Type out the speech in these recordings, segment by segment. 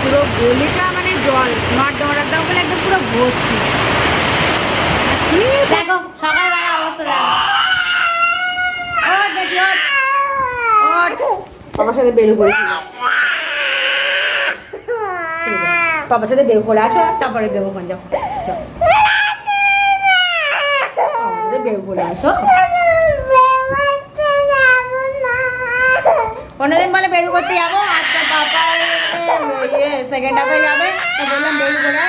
পুরো গলিটা মানে জল নর্দমাটার দাম বলে একদম পুরো ভর্তি। দেখো সকালবেলা অবস্থা দেখো। বাবার সাথে বেরু সাথে বেরু করে আছো তারপরে দেবো কোন যাও। বাবার করে আসো। অন্যদিন বলে বেরু করতে যাব, আজকে পাপার সেকেন্ড হাফে যাবে, তো বললাম বেরু করে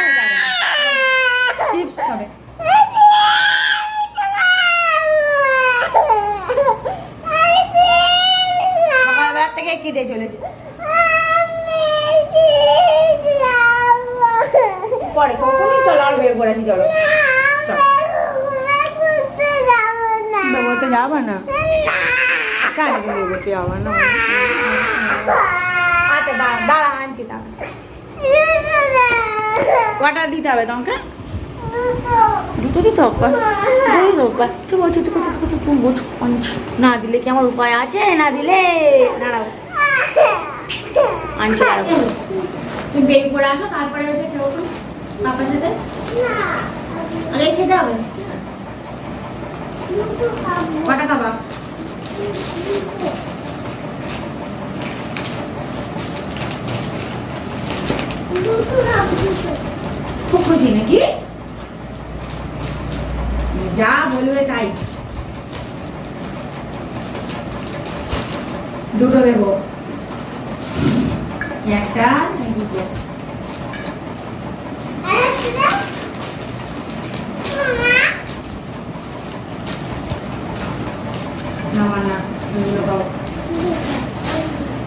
চিপস খাবে। সকালবেলা থেকে কেটে চলেছে? পরে কখনই আর বের করেছি চলো। চলো। যাবে না। কেন যাবে না। আচ্ছা দাঁড়া দাঁড়া আনছি দাঁড়া। কটা দিতে হবে তোমাকে? দুটো দিতে হবে চুপ চুপ চুপ চুপ চুপ চুপ চুপ না দিলে কি আমার উপায় আছে? না দিলে? দাঁড়াও। আনছি দাঁড়াও। তুমি বের করে আসো তারপরে হচ্ছে কেউ সাথে। খেতে হবে কটা খাবা? খুব খুশি নাকি? যা বলবে তাই। দুটো দেবো। একটা।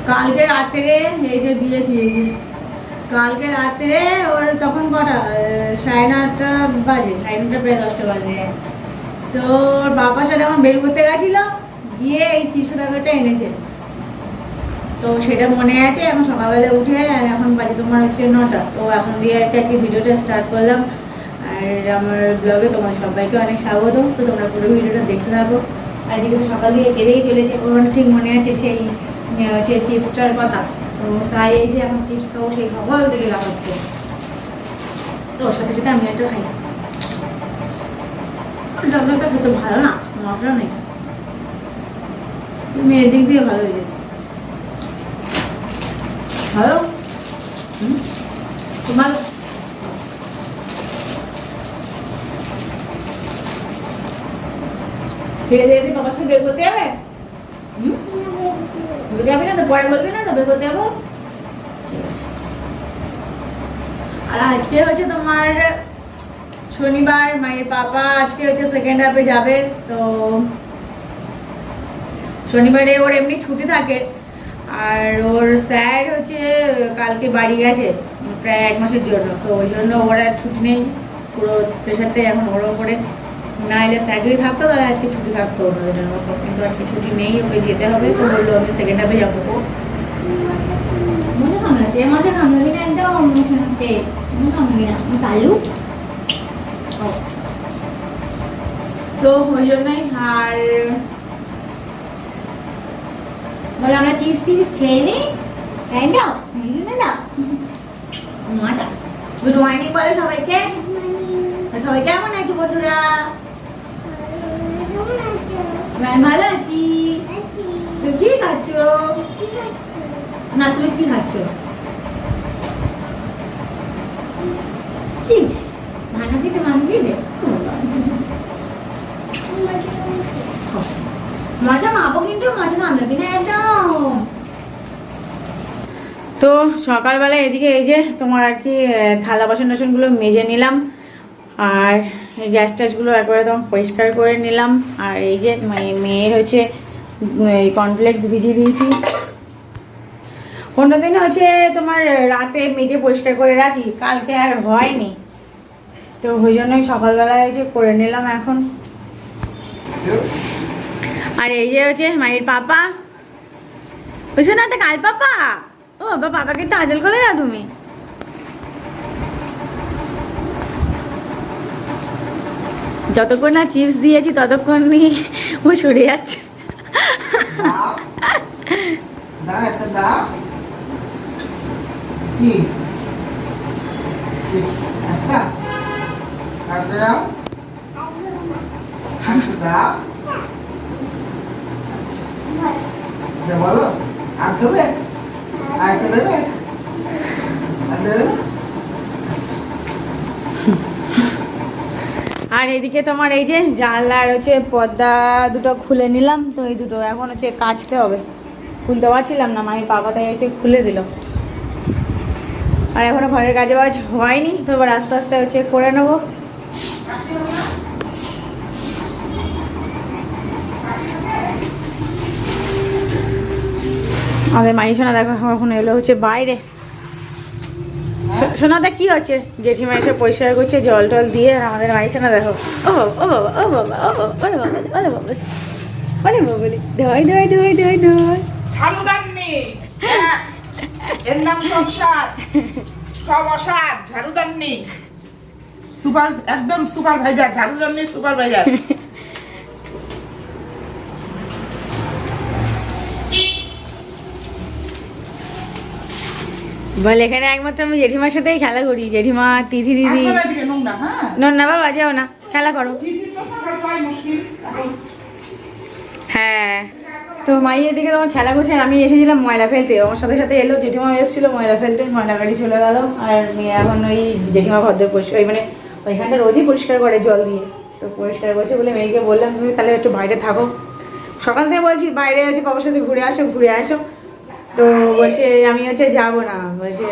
কালকে রাত্রে এই দিয়েছি কালকে রাত্রে ওর তখন কটা সাড়ে নটা বাজে, সাড়ে নটা প্রায় দশটা বাজে। তো ওর বাবার সাথে এখন বের করতে গেছিল, গিয়ে এই চিপস প্যাকেটটা এনেছে। তো সেটা মনে আছে, এখন সকালবেলা উঠে, আর এখন বাজে তোমার হচ্ছে নটা। তো এখন দিয়ে আর কি আজকে ভিডিওটা স্টার্ট করলাম। আর আমার ব্লগে তোমার সবাইকে অনেক স্বাগত। তো তোমরা পুরো ভিডিওটা দেখতে থাকো। আর এদিকে সকাল দিয়ে কেঁদেই চলেছে, ওর ঠিক মনে আছে সেই হচ্ছে চিপসটার কথা। তো তাই এই যে এখন চিপস খাব, সেই খবর থেকে লাগাচ্ছে তো ওর সাথে সাথে আমি একটা খাই। ডাক্তারটা খেতে ভালো না মশলা নেই। মেয়ের দিক দিয়ে ভালো হয়ে যেত ভালো? তোমার? খেয়ে দিয়ে বাবার সাথে বের করতে হুম বের যাবে না তো পরে বলবি না তো বের করতে যাব। আর আজকে হচ্ছে তোমার শনিবার, মায়ের পাপা, আজকে হচ্ছে সেকেন্ড হাফে যাবে, তো শনিবারে ওর এমনি ছুটি থাকে। আর ওর স্যার হচ্ছে কালকে বাড়ি গেছে, প্রায় এক মাসের জন্য, তো ওই জন্য ওর আর ছুটি নেই, পুরো প্রেশারটাই এখন ওর ওপরে। না এলে যদি থাকতো তাহলে আজকে ছুটি থাকতো ওনাদের জন্য কিন্তু আজকে ছুটি নেই ওকে যেতে হবে। তো বলল আমি সেকেন্ড হাফে যাব মজা কামড়াচ্ছে মজা কামড়াবি না একদম মজা কামড়াবি না কালু তো ওই জন্যই আর বলে আমরা চিপস চিপস খেয়ে নিই তাই দাও। এই জন্য গুড মর্নিং বলে সবাইকে। সবাই কেমন আছো বন্ধুরা? আছি তুমি কি খাচ্ছ? না, তুমি কি খাচ্ছ? মাপো কিন্তু তো সকালবেলা এদিকে এই যে তোমার আর কি থালা বাসন টাসনগুলো মেজে নিলাম। আর গ্যাস ট্যাসগুলো একবারে তোমার পরিষ্কার করে নিলাম। আর এই যে মেয়ের হচ্ছে এই কর্নফ্লেক্স ভিজিয়ে দিয়েছি। অন্যদিন হচ্ছে তোমার রাতে মেজে পরিষ্কার করে রাখি, কালকে আর হয়নি। তো ওই জন্যই সকালবেলায় হচ্ছে করে নিলাম এখন। আর এই যে হচ্ছে মায়ের পাপা। বুঝছ না তো কাল পাপা? ও, বাবা পাপাকে তো আজল করে না তুমি? যতক্ষণ না চিপস দিয়েছি, ততক্ষণই ও সরে যাচ্ছে। আচ্ছা। বলো। আর দেবে? আর দেবে? আর দেবে না? আচ্ছা। আর এদিকে তোমার এই যে জানলার হচ্ছে পর্দা দুটো খুলে নিলাম, তো এই দুটো এখন হচ্ছে কাচতে হবে। খুলতে পারছিলাম না, মায়ের বাবা তাই হচ্ছে খুলে দিল। আর এখনও ঘরের কাজে বাজ হয়নি, তো এবার আস্তে আস্তে হচ্ছে করে নেব। আমাদের মাই সোনা দেখো, এখন এলো হচ্ছে বাইরে। সোনাদা কি হচ্ছে জেঠিমা এসে পরিষ্কার করছে জল টল দিয়ে আর আমাদের মাই সোনা দেখো ও ও বাবা ও বাবা ও ওরে বাবা ওরে বাবা ওরে বাবা বলি ধয় ধয় ধয় ধয় ধয় ঝাড়ুদার নেই হ্যাঁ, এর নাম সংসার সব অসার ঝাড়ুদার নেই সুপার একদম সুপারভাইজার ঝাড়ুদার নেই সুপারভাইজার বল এখানে একমাত্র আমি জেঠিমার সাথেই খেলা করি। জেঠিমা তিথি দিদি। নোংরা হ্যাঁ? নন্না বাবা যাও না খেলা করো। হ্যাঁ তো মাইয়ের দিকে তোমার খেলা করছে আমি এসেছিলাম ময়লা ফেলতে। আমার সাথে সাথে এলো জেঠিমা এসেছিল ময়লা ফেলতে ময়লা গাড়ি চলে গেল আর মেয়ে এখন ওই জেঠিমা ভদ্র পরিষ্কার ওই মানে ওইখানটা রোজই পরিষ্কার করে জল দিয়ে। তো পরিষ্কার করছে বলে মেয়েকে বললাম তুমি তাহলে একটু বাইরে থাকো। সকাল থেকে বলছি বাইরে হচ্ছে বাবার সাথে ঘুরে আসো ঘুরে আসো। তো বলছে, আমি হচ্ছে যাব না। বলছে,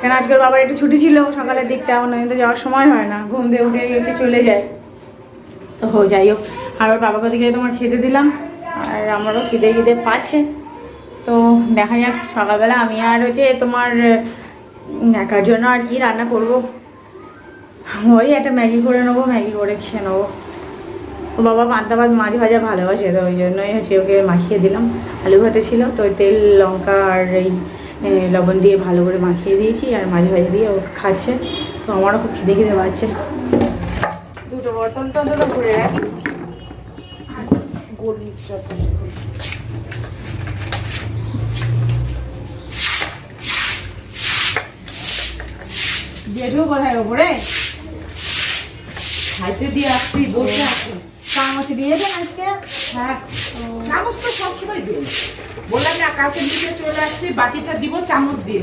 কেন আজকের বাবার একটু ছুটি ছিল, সকালের দিকটা, অন্যদিন তো যাওয়ার সময় হয় না। ঘুম দিয়ে উঠে হচ্ছে চলে যায়। তো হো, যাই হোক, আর ওর বাবাকে দিকে তোমার খেতে দিলাম, আর আমারও খিদে খিদে পাচ্ছে। তো দেখা যাক, সকালবেলা আমি আর হচ্ছে তোমার একার জন্য আর কি রান্না করব। ওই একটা ম্যাগি করে নেব, ম্যাগি করে খেয়ে নেব। ও বাবা পান্তা ভাত মাছ ভাজা ভালোবাসে তো ওই জন্যই হচ্ছে ওকে মাখিয়ে দিলাম। আলু ভাতে ছিল তো ওই তেল লঙ্কা আর এই লবণ দিয়ে ভালো করে মাখিয়ে দিয়েছি আর মাছ ভাজা দিয়ে ও খাচ্ছে। তো আমারও খুব খিদে খিদে পাচ্ছে। দুটো বর্তন তো অন্তত ঘুরে রাখি। গরিব জেঠু কোথায় ওপরে? খাইতে দিয়ে আসছি বসে আছি। চামচ দিয়েছেন আজকে। হ্যাঁ চামচ তো সবসময় দিই। বললাম না কালকে দিকে চলে আসছি বাটিটা দিব চামচ দিয়ে।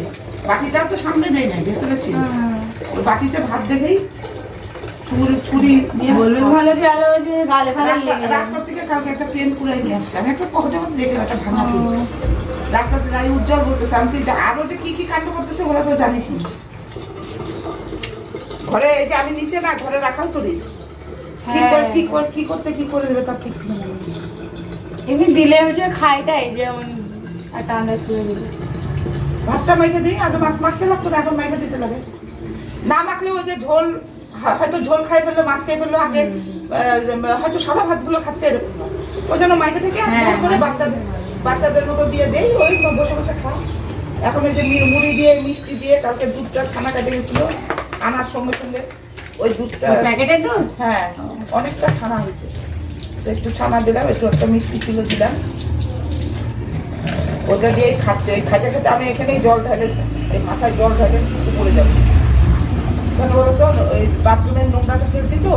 বাটিটা তো সামনে দেয় নাই ভেতরে ছিল। ওই বাটিতে ভাত দেখেই ছুরি ছুরি নিয়ে বলবেন ভালো যে যে গালে ফালে লেগে রাস্তা থেকে কালকে একটা পেন কুড়াই নিয়ে একটা মধ্যে দেখলাম একটা ভাঙা পেন। রাস্তাতে উজ্জ্বল বলতেছে আমি বলছি, আরও যে কি কি কাণ্ড করতেছে ওরা তো জানিস ঘরে এই যে আমি নিচে না ঘরে রাখাও তো রিস্ক কি হ্যাঁ। করে কি করে কি করতে কি করে দেবে তার ঠিক নেই। এমনি দিলে হচ্ছে খাইটাই যেমন একটা আন্দাজ করে দিলে। ভাতটা মেখে দিই আগে মাছ মাখতে লাগতো না এখন মেখে দিতে লাগে। না মাখলে ওই যে ঝোল হয়তো ঝোল খাই ফেলল মাছ খেয়ে ফেলল আগে হয়তো সাদা ভাতগুলো খাচ্ছে এরকম। ওই জন্য মাইকে থেকে হ্যাঁ, করে বাচ্চাদের বাচ্চাদের মতো দিয়ে দেই ওই বসে বসে খাও এখন ওই যে মুড়ি দিয়ে মিষ্টি দিয়ে কালকে দুধটা ছানা কাটে গেছিল আনার সঙ্গে সঙ্গে। ওই দুধটা। প্যাকেটের দুধ? হ্যাঁ অনেকটা ছানা হয়েছে। তো একটু ছানা দিলাম একটু একটা মিষ্টি ছিল দিলাম। ওটা দিয়েই খাচ্ছে এই খাইতে খেতে আমি এখানেই জল ঢালে এই মাথায় জল ঢালে উপরে যাব। কেন বলো তো ওই বাথরুমের নোংরাটা ফেলছি তো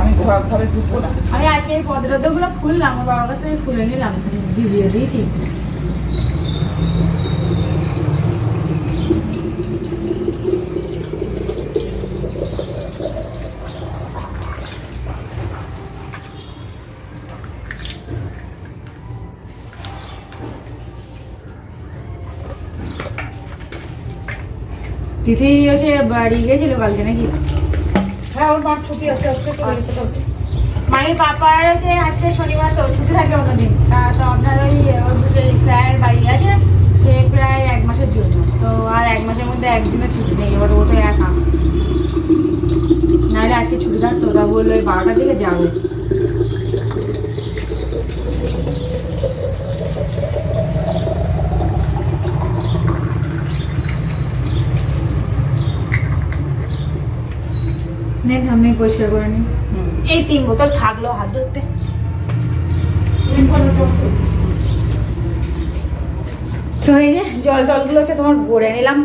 আমি ঘর ঘরে ঢুকবো না। আমি আজকে এই পদ্রগুলো খুললাম বাবার কাছ খুলে নিলাম ভিজিয়ে দিয়েছি। তিথি হচ্ছে বাড়ি গেছিল কালকে নাকি? হ্যাঁ ওর মার ছুটি আছে আজকে চলে যেতে পারবে পাপার হচ্ছে আজকে শনিবার তো ছুটি থাকে অন্যদিন। তা তো আপনার ওই ওর স্যার বাড়ি আছে সে প্রায় এক মাসের জন্য। তো আর এক মাসের মধ্যে একদিনের ছুটি নেই এবার ও তো একা। নাহলে আজকে ছুটি থাকতো ওরা বলল ওই বারোটার দিকে যাবে নেন আমি পরিষ্কার করে নিই এই তিন বোতল থাকল হাত ধরতে। তো এই যে জল টলগুলো হচ্ছে তোমার ভরে নিলাম।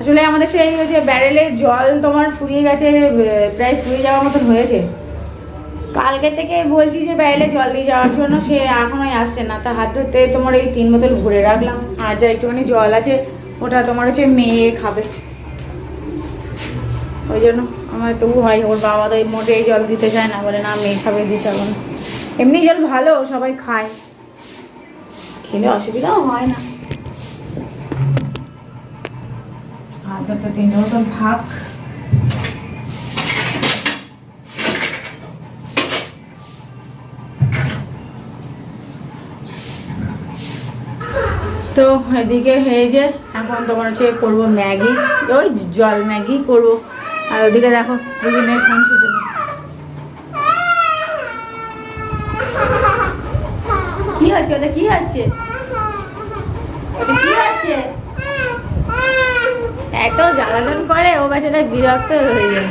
আসলে আমাদের সেই হচ্ছে ব্যারেলে জল তোমার ফুরিয়ে গেছে প্রায় ফুরিয়ে যাওয়ার মতন হয়েছে। কালকে থেকে বলছি যে ব্যারেলে জল দিয়ে যাওয়ার জন্য সে এখনোই আসছে না। তা হাত ধরতে তোমার এই তিন বোতল ভরে রাখলাম। আর যা একটুখানি জল আছে ওটা তোমার হচ্ছে মেয়ে খাবে। ওই জন্য আমার তবু হয়, ওর বাবা তো এই মোটে এই জল দিতে চায় না, বলে না মেয়ে খাবে দিতে হবে না। এমনি জল ভালো, সবাই খায়। খেলে অসুবিধাও হয় না। ভাগ তো এদিকে হয়ে যে, এখন তোমার হচ্ছে করব ম্যাগি। ওই জল ম্যাগি করব। আর ওদিকে দেখো দুদিনে ফোন নেই। কি হচ্ছে ওটা কি হচ্ছে? কি হচ্ছে? এত জ্বালাতন করে, ও বাচ্চাটা বিরক্ত হয়ে যায়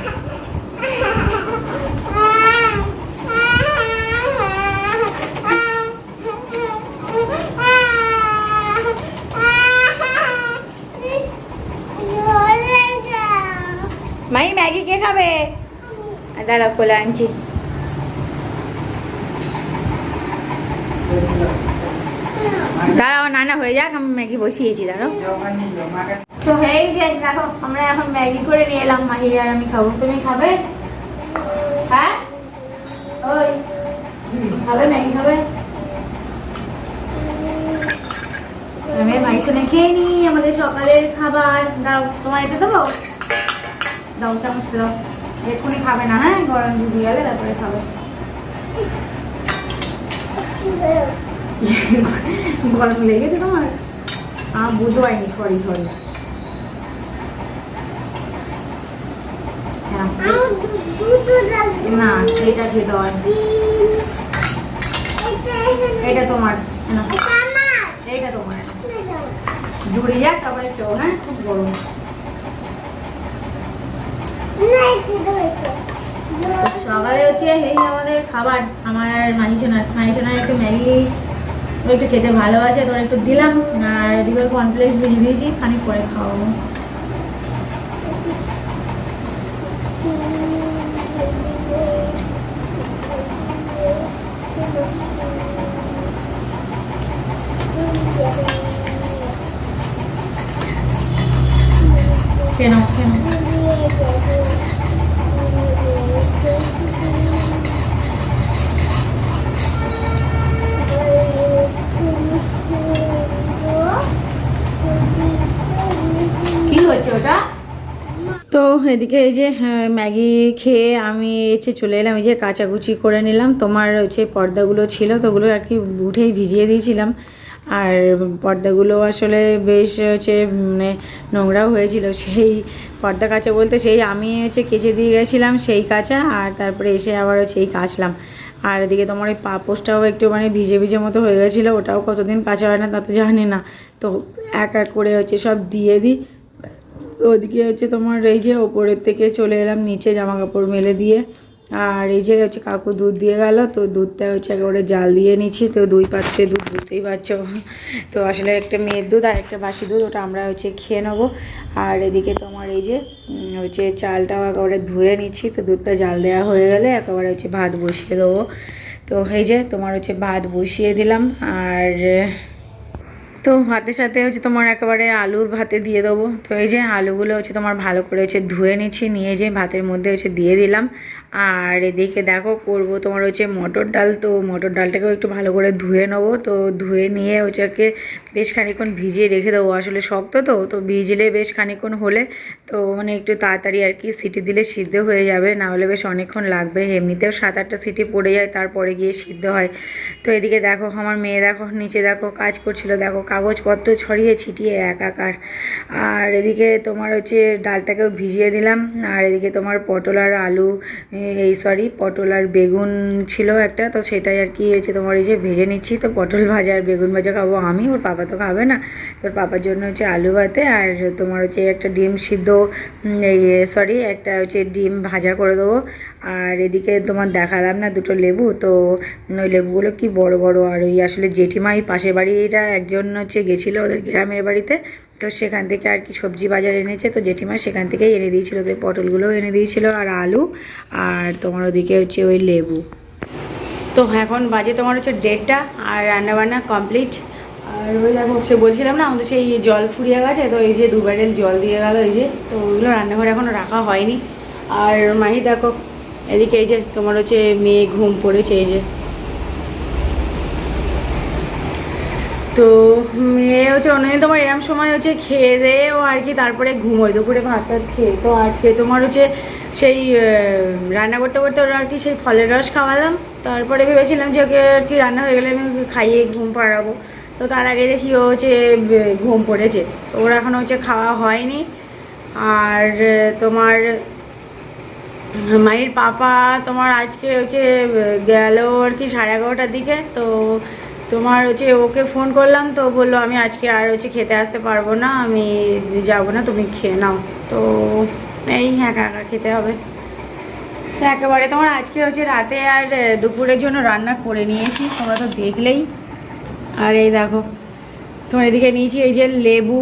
মাই ম্যাগি কে খাবে? দাঁড়াও কোলে আনছি। দাঁড়াও, নানা, হয়ে যাক, আমি ম্যাগি বসিয়েছি, দাঁড়াও। তো এই যে দেখো, আমরা এখন ম্যাগি করে নিয়ে এলাম মাহি আর আমি খাব। তুমি খাবে? হ্যাঁ? ওই, খাবে, ম্যাগি খাবে? আমি মাই শুনে খেয়ে নি আমাদের সকালের খাবার। দাও তোমার এটা দেবো? দাও চামচ দাও। এক্ষুনি খাবে না হ্যাঁ? গরম দুধ গেলে তারপরে খাবে। গরম লেগেছে তোমার? আমার বুঝতে পারিনি সরি সরি না এটা খেতে হয় এটা তোমার এইটা তোমার। জুড়ে যাক তারপরে খেও হ্যাঁ? খুব গরম। সকালে হচ্ছে এই আমাদের খাবার, আমার মানিসোনার মানিসোনার একটু ম্যাগি, ও একটু খেতে ভালোবাসে তোর একটু দিলাম, আর এদিকে কর্নফ্লেক্স ভেজে দিয়েছি, খানিক পরে খাওয়াবো কেন কেন তো এদিকে এই যে হ্যাঁ, ম্যাগি খেয়ে আমি এসে চলে এলাম এই যে কাচাকুচি করে নিলাম। তোমার হচ্ছে পর্দাগুলো ছিল তো ওগুলো আর কি উঠেই ভিজিয়ে দিয়েছিলাম। আর পর্দাগুলো আসলে বেশ হচ্ছে মানে নোংরাও হয়েছিল। সেই পর্দা কাচা বলতে সেই আমি হচ্ছে কেচে দিয়ে গেছিলাম সেই কাচা আর তারপরে এসে আবার হচ্ছে এই কাচলাম। আর এদিকে তোমার ওই পাপোশটাও একটু মানে ভিজে ভিজে মতো হয়ে গেছিল, ওটাও কতদিন কাচা হয় না তা তো জানি না। তো এক এক করে হচ্ছে সব দিয়ে দিই। ওদিকে হচ্ছে তোমার এই যে ওপরের থেকে চলে এলাম, নিচে জামা কাপড় মেলে দিয়ে। আর এই যে হচ্ছে কাকু দুধ দিয়ে গেল, তো দুধটা হচ্ছে একেবারে জাল দিয়ে নিচ্ছি। তো দুই পাত্রে দুধ, বুঝতেই পারছ? তো আসলে একটা মেয়ের দুধ আর একটা বাসি দুধ, ওটা আমরা হচ্ছে খেয়ে নেব। আর এদিকে তোমার এই যে হচ্ছে চালটাও একেবারে ধুয়ে নিচ্ছি। তো দুধটা জাল দেওয়া হয়ে গেলে একেবারে হচ্ছে ভাত বসিয়ে দেবো। তো এই যে তোমার হচ্ছে ভাত বসিয়ে দিলাম। আর, তো ভাতের সাথে হচ্ছে তোমার একেবারে আলুর ভাতে দিয়ে দেবো। তো এই যে আলুগুলো হচ্ছে তোমার ভালো করে হচ্ছে ধুয়ে নিচ্ছি, নিয়ে যে ভাতের মধ্যে হচ্ছে দিয়ে দিলাম। আর এদিকে দেখো করব তোমার হচ্ছে মটর ডাল। তো মটর ডালটাকেও একটু ভালো করে ধুয়ে নেব। তো ধুয়ে নিয়ে ওটাকে বেশ খানিকক্ষণ ভিজিয়ে রেখে দেবো। আসলে শক্ত তো তো ভিজলে বেশ খানিকক্ষণ হলে তো মানে একটু তাড়াতাড়ি আর কি সিটি দিলে সিদ্ধ হয়ে যাবে। না হলে বেশ অনেকক্ষণ লাগবে। এমনিতেও সাত আটটা সিটি পড়ে যায়, তারপরে গিয়ে সিদ্ধ হয়। তো এদিকে দেখো আমার মেয়ে দেখো, নিচে দেখো কাজ করছিল। দেখো কাগজপত্র ছড়িয়ে ছিটিয়ে একাকার। আর এদিকে তোমার হচ্ছে ডালটাকেও ভিজিয়ে দিলাম। আর এদিকে তোমার পটল আর আলু এই সরি পটল আর বেগুন ছিল একটা, তো সেটাই আর কি হচ্ছে তোমার এই যে ভেজে নিচ্ছি, তো পটল ভাজা আর বেগুন ভাজা খাব আমি, ওর পাপা তো খাবে না। তোর পাপার জন্য হচ্ছে আলু ভাতে আর তোমার হচ্ছে একটা ডিম সিদ্ধ এই সরি একটা হচ্ছে ডিম ভাজা করে দেবো। আর এদিকে তোমার দেখালাম না দুটো লেবু, তো ওই লেবুগুলো কি বড় বড়, আর ওই আসলে জেঠিমা এই পাশের বাড়িরা একজন হচ্ছে গেছিল ওদের গ্রামের বাড়িতে তো সেখান থেকে আর কি সবজি বাজার এনেছে। তো জেঠিমা সেখান থেকেই এনে দিয়েছিল। ওদের পটলগুলোও এনে দিয়েছিল আর আলু আর তোমার ওদিকে হচ্ছে ওই লেবু। তো এখন বাজে তোমার হচ্ছে দেড়টা আর রান্নাবান্না কমপ্লিট। আর ওই দেখো, সে বলছিলাম না, আমাদের সেই জল ফুরিয়ে গেছে, তো এই যে দু ব্যারেল জল দিয়ে গেল, এই যে, তো ওইগুলো রান্নাঘরে এখনও রাখা হয়নি। আর মাহি দেখো, এদিকে এই যে তোমার হচ্ছে মেয়ে ঘুম পড়েছে, এই যে। তো মেয়ে হচ্ছে অন্যদিন তোমার এরম সময় হচ্ছে খেয়ে দিয়ে ও আর কি, তারপরে ঘুমোয়, দুপুরে ভাত টাত খেয়ে। তো আজকে তোমার হচ্ছে সেই রান্না করতে করতে ওরা আর কি সেই ফলের রস খাওয়ালাম। তারপরে ভেবেছিলাম যে ওকে আর কি রান্না হয়ে গেলে আমি খাইয়ে ঘুম পাড়াবো। তো তার আগে দেখি ও হচ্ছে ঘুম পড়েছে। তো ওর এখনও হচ্ছে খাওয়া হয়নি। আর তোমার মায়ের পাপা তোমার আজকে হচ্ছে গেল আর কি সাড়ে এগারোটার দিকে। তো তোমার হচ্ছে ওকে ফোন করলাম তো বলল, আমি আজকে আর হচ্ছে খেতে আসতে পারব না, আমি যাব না, তুমি খেয়ে নাও। তো এই একা একা খেতে হবে। তো একেবারে তোমার আজকে হচ্ছে রাতে আর দুপুরের জন্য রান্না করে নিয়েছি, তোমরা তো দেখলেই। আর এই দেখো, তোমার এদিকে নিয়েছি এই যে লেবু,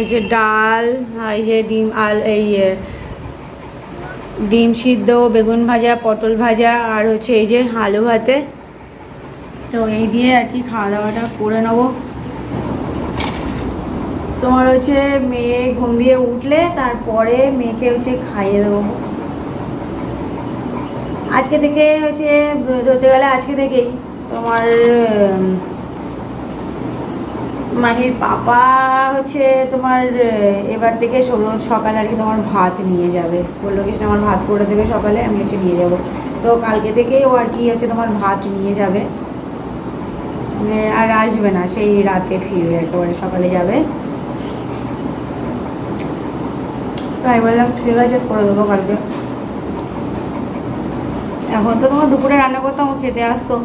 এই যে ডাল এই যে ডিম, আল, এই ডিম সিদ্ধ, বেগুন ভাজা, পটল ভাজা, আর হচ্ছে এই যে আলু ভাতে। তো এই দিয়ে আর কি খাওয়া দাওয়াটা করে নেব। তোমার হচ্ছে মেয়ে ঘুম দিয়ে উঠলে, তারপরে মেয়েকে হচ্ছে খাইয়ে দেবো। আজকে থেকে হচ্ছে, ধরতে গেলে আজকে থেকেই তোমার মাহির পাপা হচ্ছে তোমার এবার থেকে রোজ সকালে আর কি তোমার ভাত নিয়ে যাবে। বলল কি, আমার ভাত করে দেবে সকালে, আমি হচ্ছে নিয়ে যাব। তো কালকে থেকেই ও আর কি হচ্ছে তোমার ভাত নিয়ে যাবে। আর আসবে না, সেই রাতে ফিরবে একেবারে, সকালে যাবে। তাই বললাম, ঠিক আছে, করে দেবো কালকে। এখন তো তোমার দুপুরে রান্না করতাম খেতে আসতো।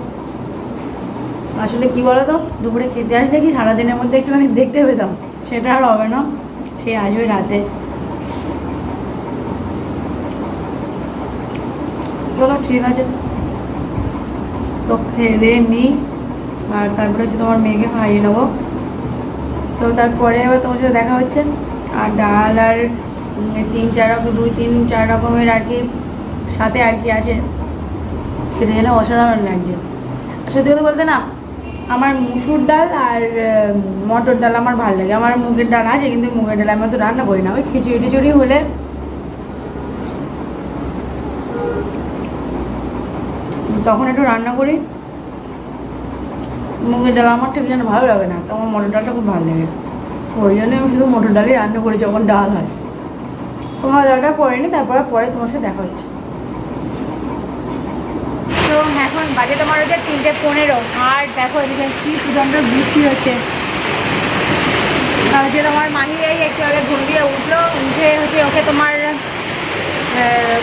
আসলে কি বলো তো দুপুরে খেতে আসলে কি সারাদিনের মধ্যে একটুখানি দেখতে পেতাম, সেটা আর হবে না, সে আসবে রাতে। চলো, ঠিক আছে। তো খেয়ে নিই আর তারপরে হচ্ছে তোমার মেয়েকে খাইয়ে নেব। তো তারপরে এবার তোমার সাথে দেখা হচ্ছে। আর ডাল আর তিন চার রকম, দুই তিন চার রকমের আর কি সাথে আর কি আছে। সেটা যেন অসাধারণ লাগছে। সত্যি কথা বলতে না, আমার মুসুর ডাল আর মটর ডাল আমার ভালো লাগে। আমার মুগের ডাল আছে, কিন্তু মুগের ডাল আমি তো রান্না করি না। ওই খিচুড়ি টিচুড়ি হলে তখন একটু রান্না করি। মুগের ডাল আমার ঠিক যেন ভালো লাগে না আমার মটর ডালটা খুব ভালো লাগে। ওই জন্য আমি শুধু মটর ডালই রান্না করি যখন ডাল হয়। খাওয়া দাওয়াটা করে নি তারপরে পরে তোমার সাথে দেখা হচ্ছে। তো এখন বাজে তোমার হচ্ছে তিনটে পনেরো, আর দেখো এদিকে কি প্রচণ্ড বৃষ্টি হচ্ছে। হচ্ছে তোমার মাহি এই একটু আগে ঘুম দিয়ে উঠল, উঠে হচ্ছে ওকে তোমার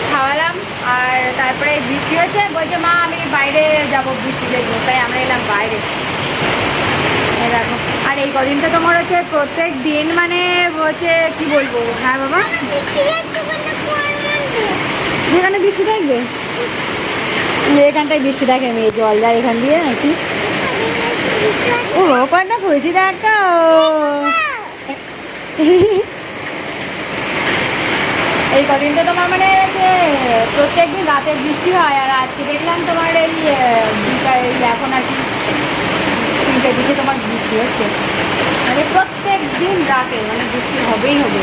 খাওয়ালাম, আর তারপরে বৃষ্টি হচ্ছে, বলছে মা আমি বাইরে যাব বৃষ্টি দেখব তাই আমরা এলাম বাইরে। দেখো। আর এই কদিন তো তোমার হচ্ছে প্রত্যেক দিন মানে হচ্ছে কি বলব? হ্যাঁ বাবা? যেখানে বৃষ্টি থাকবে? এখানটায় বৃষ্টি থাকে মেয়ে জল যায় এখান দিয়ে নাকি ও, কয়টা খুশি দেখো। এই কদিন তো তোমার মানে প্রত্যেক দিন রাতে বৃষ্টি হয় আর আজকে দেখলাম তোমার এই এখন আর কি তিনটে দিকে তোমার বৃষ্টি হচ্ছে। মানে প্রত্যেক দিন রাতে মানে বৃষ্টি হবেই হবে।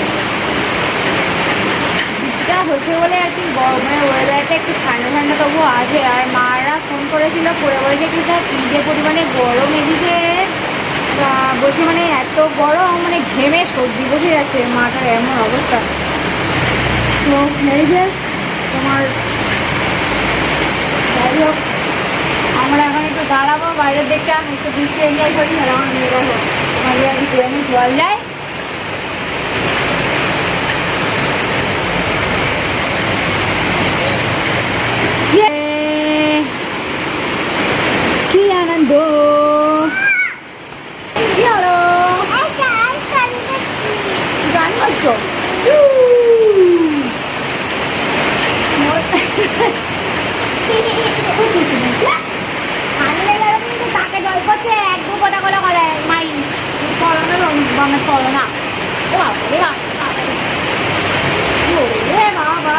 বৃষ্টিটা হচ্ছে বলে আর কি মানে ওয়েদারটা একটু ঠান্ডা ঠান্ডা তবু আছে। আর মারা ফোন করেছিল, করে বলেছে কি, স্যার, কী যে পরিমাণে গরম এদিকে। বলছি মানে এত গরম মানে ঘেমে সর্দি বসে যাচ্ছে। মাটার এমন অবস্থা। তো এই তোমার যাই হোক আমরা এখন একটু দাঁড়াবো বাইরের দিকটা একটু বৃষ্টি এনজয় করি আর আমার নিয়ে যাব তোমার আমি ট্রেনে জল যায়! কি আনন্দ? গান করছ? জল করছে এক দু করে করে মাই আমরা চলো না ও বাবা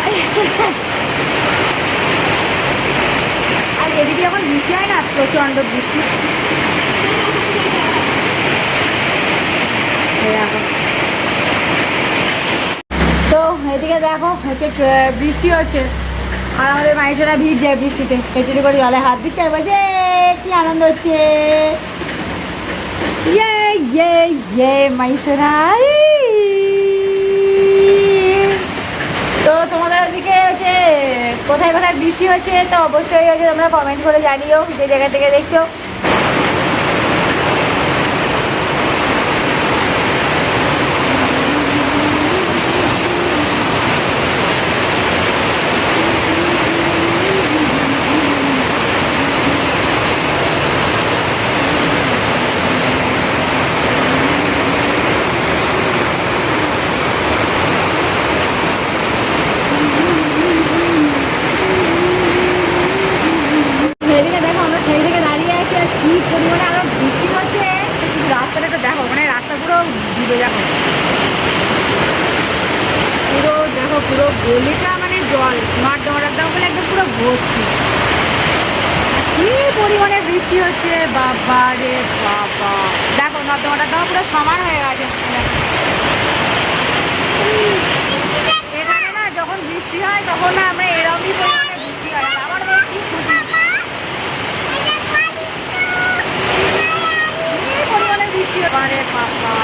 আর এদিকে হয় না প্রচণ্ড বৃষ্টি। তো এদিকে দেখো হচ্ছে বৃষ্টি হচ্ছে। আর আমাদের মাইসোরা ভিড় যায় বৃষ্টিতে। পেছনে করে জলে হাত দিচ্ছে বলছে "এ, কি আনন্দ হচ্ছে? ইয়ে ইয়ে ইয়ে মাইসোরা তো তোমাদের ওদিকে হচ্ছে, কোথায় কোথায় বৃষ্টি হচ্ছে, তো অবশ্যই হচ্ছে তোমরা কমেন্ট করে জানিও, যে জায়গা থেকে দেখছ সেদিকে দেখো আমরা সেই থেকে দাঁড়িয়ে আছি আর কি পরিমাণে আরও বৃষ্টি হচ্ছে শুধু রাস্তাটা একটু দেখো মানে রাস্তা পুরো পুরো দেখো। পুরো গলিটা মানে জল। মাঠ দেওয়ার একদম বলে একদম পুরো ভর্তি। কি পরিমাণে বৃষ্টি হচ্ছে বাবা রে বাবা। দেখো নর্দমাটা একদম পুরো সমান হয়ে গেছে। এখানে না, যখন বৃষ্টি হয়, তখন না আমরা এরকমই এবারে বাবা